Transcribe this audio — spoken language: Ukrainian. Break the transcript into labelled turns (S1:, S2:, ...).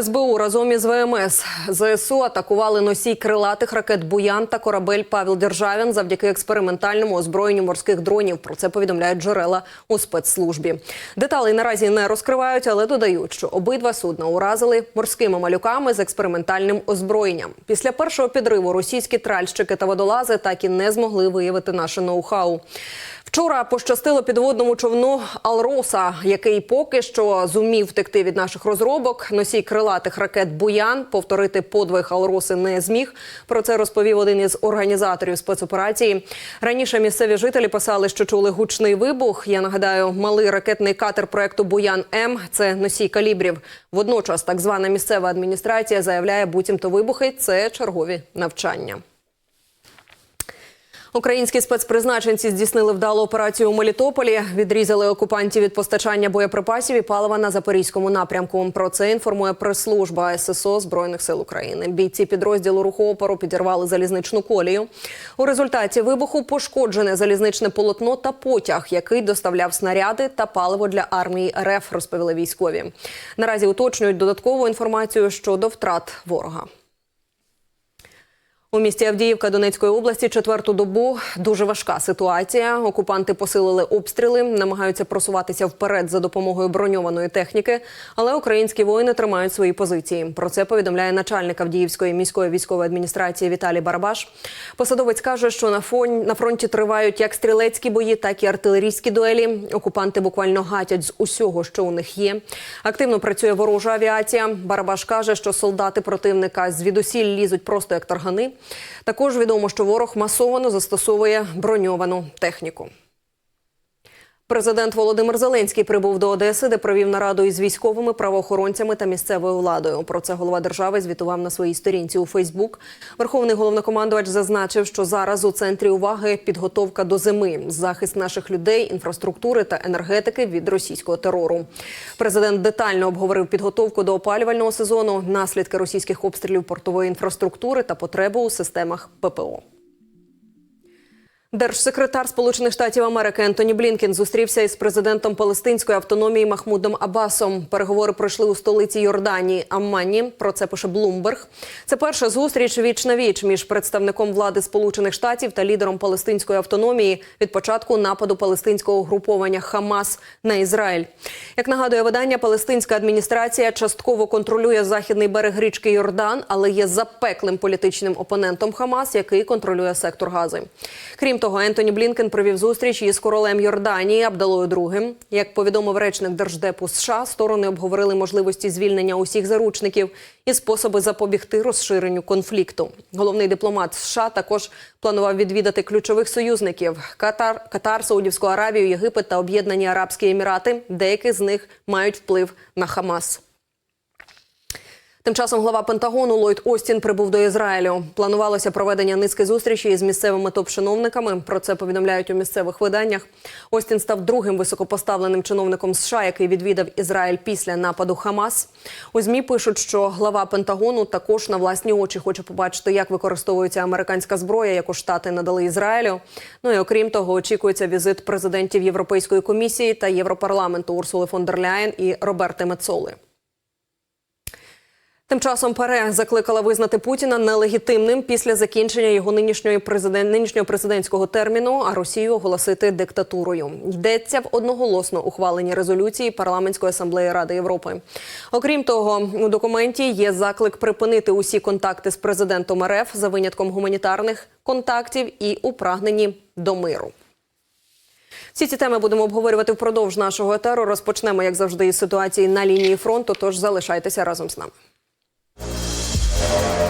S1: СБУ разом із ВМС ЗСУ атакували носій крилатих ракет Буян та корабель Павел Державін завдяки експериментальному озброєнню морських дронів. Про це повідомляють джерела у спецслужбі. Деталей наразі не розкривають, але додають, що обидва судна уразили морськими малюками з експериментальним озброєнням. Після першого підриву російські тральщики та водолази так і не змогли виявити наше ноу-хау. Вчора пощастило підводному човну Алроса, який поки що зумів втекти від наших розробок. Носій крилатих ракет Буян повторити подвиг Алроси не зміг. Про це розповів один із організаторів спецоперації. Раніше місцеві жителі писали, що чули гучний вибух. Я нагадаю, малий ракетний катер проекту Буян М це носій калібрів. Водночас, так звана місцева адміністрація заявляє, буцімто вибухи це чергові навчання. Українські спецпризначенці здійснили вдалу операцію у Мелітополі. Відрізали окупантів від постачання боєприпасів і палива на запорізькому напрямку. Про це інформує прес-служба ССО збройних сил України. Бійці підрозділу руху опору підірвали залізничну колію. У результаті вибуху пошкоджене залізничне полотно та потяг, який доставляв снаряди та паливо для армії РФ. Розповіли військові. Наразі уточнюють додаткову інформацію щодо втрат ворога. У місті Авдіївка Донецької області четверту добу дуже важка ситуація. Окупанти посилили обстріли, намагаються просуватися вперед за допомогою броньованої техніки, але українські воїни тримають свої позиції. Про це повідомляє начальник Авдіївської міської військової адміністрації Віталій Барабаш. Посадовець каже, що на фон на фронті тривають як стрілецькі бої, так і артилерійські дуелі. Окупанти буквально гатять з усього, що у них є. Активно працює ворожа авіація. Барабаш каже, що солдати противника звідусіль лізуть просто як таргани. Також відомо, що ворог масовано застосовує броньовану техніку. Президент Володимир Зеленський прибув до Одеси, де провів нараду із військовими правоохоронцями та місцевою владою. Про це голова держави звітував на своїй сторінці у Фейсбук. Верховний головнокомандувач зазначив, що зараз у центрі уваги підготовка до зими, захист наших людей, інфраструктури та енергетики від російського терору. Президент детально обговорив підготовку до опалювального сезону, наслідки російських обстрілів портової інфраструктури та потребу у системах ППО. Держсекретар Сполучених Штатів Америки Ентоні Блінкен зустрівся із президентом Палестинської автономії Махмудом Абасом. Переговори пройшли у столиці Йорданії Аммані. Про це пише Блумберг. Це перша зустріч віч на віч між представником влади Сполучених Штатів та лідером Палестинської автономії від початку нападу палестинського угруповання Хамас на Ізраїль. Як нагадує видання, палестинська адміністрація частково контролює західний берег річки Йордан, але є запеклим політичним опонентом Хамас, який контролює сектор Гази. Крім того, Ентоні Блінкен провів зустріч із королем Йорданії Абдалою II. Як повідомив речник держдепу США, сторони обговорили можливості звільнення усіх заручників і способи запобігти розширенню конфлікту. Головний дипломат США також планував відвідати ключових союзників: Катар, Катар, Саудівську Аравію, Єгипет та Об'єднані Арабські Емірати. Деякі з них мають вплив на Хамас. Тим часом глава Пентагону Ллойд Остін прибув до Ізраїлю. Планувалося проведення низки зустрічей із місцевими топ-чиновниками. Про це повідомляють у місцевих виданнях. Остін став другим високопоставленим чиновником США, який відвідав Ізраїль після нападу Хамас. У змі пишуть, що глава Пентагону також на власні очі хоче побачити, як використовується американська зброя, яку штати надали Ізраїлю. Ну і окрім того, очікується візит президентів Європейської комісії та Європарламенту Урсули фон дер Ляєн і Роберти Мецоли. Тим часом ПАРЕ закликала визнати Путіна нелегітимним після закінчення його нинішньої президент, нинішнього президентського терміну, а Росію оголосити диктатурою. Йдеться в одноголосно ухваленій резолюції парламентської асамблеї Ради Європи. Окрім того, у документі є заклик припинити усі контакти з президентом РФ за винятком гуманітарних контактів і у прагненні до миру. Всі ці теми будемо обговорювати впродовж нашого етеру. Розпочнемо, як завжди, із ситуації на лінії фронту. Тож залишайтеся разом з нами. Bye.